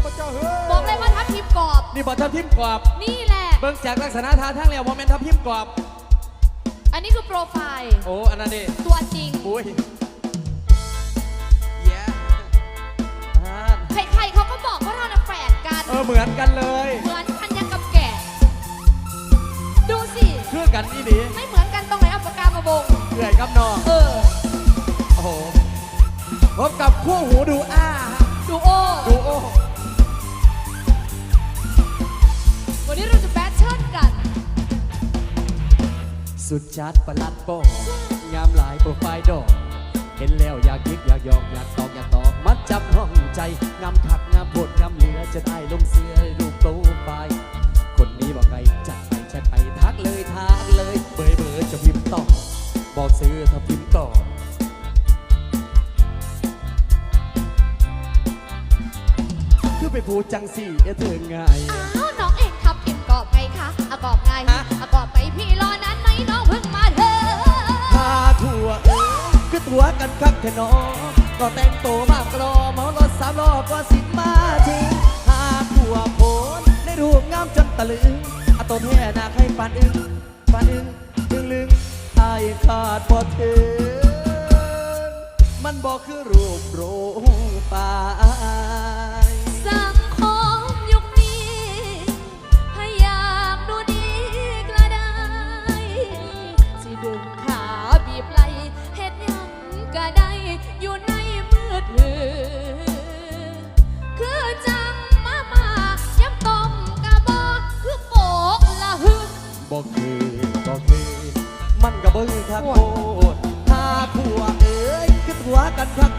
ข้าพเจ้าเฮ้ยบอกเลยว่าทับทิมกรอบ นี่บอกทับทิมกรอบ นี่แหละ เบิ่งจากลักษณะท่าทางแล้วโมเมนทับทิมกรอบ อันนี้คือโปรไฟล์ โอ้อันนั้นดิตัวจริงอุ้ยแย่อ่าใครๆเขาก็บอกว่าเราน่ะแฝดกัน เออเหมือนกันเลย เหมือนกันยังกับแกะ ดูสิคือกันนี่ดีไม่เหมือนกันตรงไหนเอาปากกามาวงเอื่อยกับนองเออ โอ้โหพบกับคู่หูดูอ้า สุดจัดประหลัดโป้งงามหลายโปรไฟล์ดอก เห็นแล้วอยากยิกอยากยอกอยากตอกอยากตอกมัดจำห้องใจ งามขักงามบดงามเหลือจะได้ลงเสื้อรูปโปรไฟล์คนนี้บอกไงจัดไปแชทไปทักเลยทักเลย เบยเบยจะพิมพ์ต่อบอกซื้อถ้าพิมพ์ต่อคือไปพูดจังสี่เอเธอไงอ้าวน้องเองทับทิมกรอบไงคะอะกรอบไง ฮะอพี่รอนานไหมน้องเพิ่งมาเธอพาทัวเอ้ยคือตัวกันคักแค่นองก็แต่งโตมากรอเมารถสามล้อก็สิมาถึงหาขัวโพนในรูปงามจนตะลึงอาตัวแท้นาให้ปานอึ้งปานอึ้งจึงลึงอายขาดบ่ถึงมันบอกคือรูปโปรไฟล์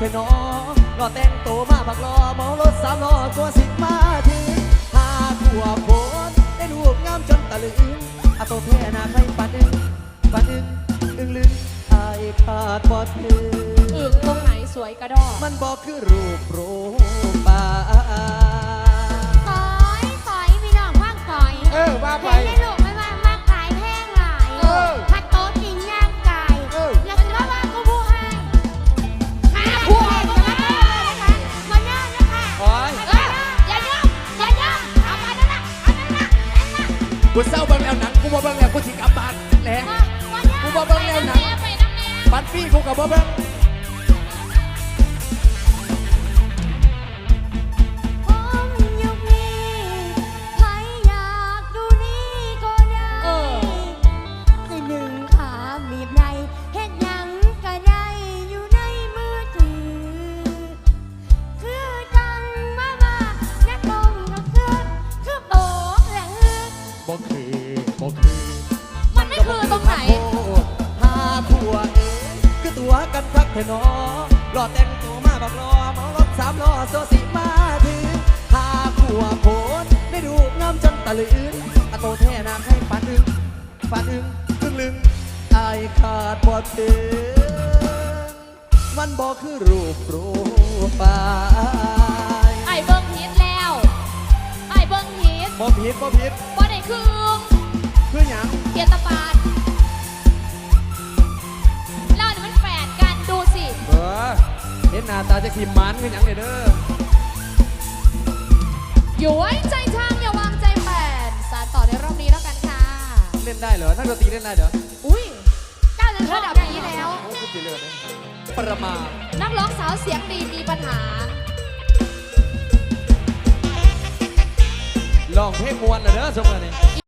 ถอะน้องรอแต่งตัวมาบักรอเมารถสามล้อตัวสิมาถึงหาขัวโผนได้รูปงามจนตะลึงอาตัวแท่นาใครปันอึงปันอึงอึงลึงอายขาดบ่ถึงอึ่งตรงไหนสวยกระดอกมันบอกคือรูปโปรไฟล์ กูเศร้าเบิ่งแล้วหนังกูบ่เบิ่งแล้วกูสิกลับบ้านแหละมามาย่องกูบ่เบิ่งแล้วหนังไปน้ำแน่ปันปี้กูกับบ่เบิ่ง รอแต่งตัวมาบักรอเมารถสามล้อโซสิมาถึงหาผัวโพนได้ดูงามจนตะลึงอะโตแท้นางให้ปานอึงปานอึงลึงลึงอายขาดบ่ถึงมันบ่คือรูปโปรไฟล์ไอ้เบิ้งฮิตแล้ว ไอ้เบิ้งฮิตบ่ผิดบ่ผิดบ่ได้คืออึงคือ ห็นหน้าตาจะขีมันคือหยังเนี่ยเด้ออยู่ไว้ใจทางอย่าวางใจแฟนสารต่อในรอบนี้แล้วกันค่ะ เล่นได้เหรอนักดนตรีเล่นได้เหรออุ้ยก้าวจะระดับนี้แล้ว โอ้ยสิเลือดเลยประมาทนักร้องสาวเสียงดีมีปัญหา ลองเพลงมวนเหรอเด้อสมมตินี่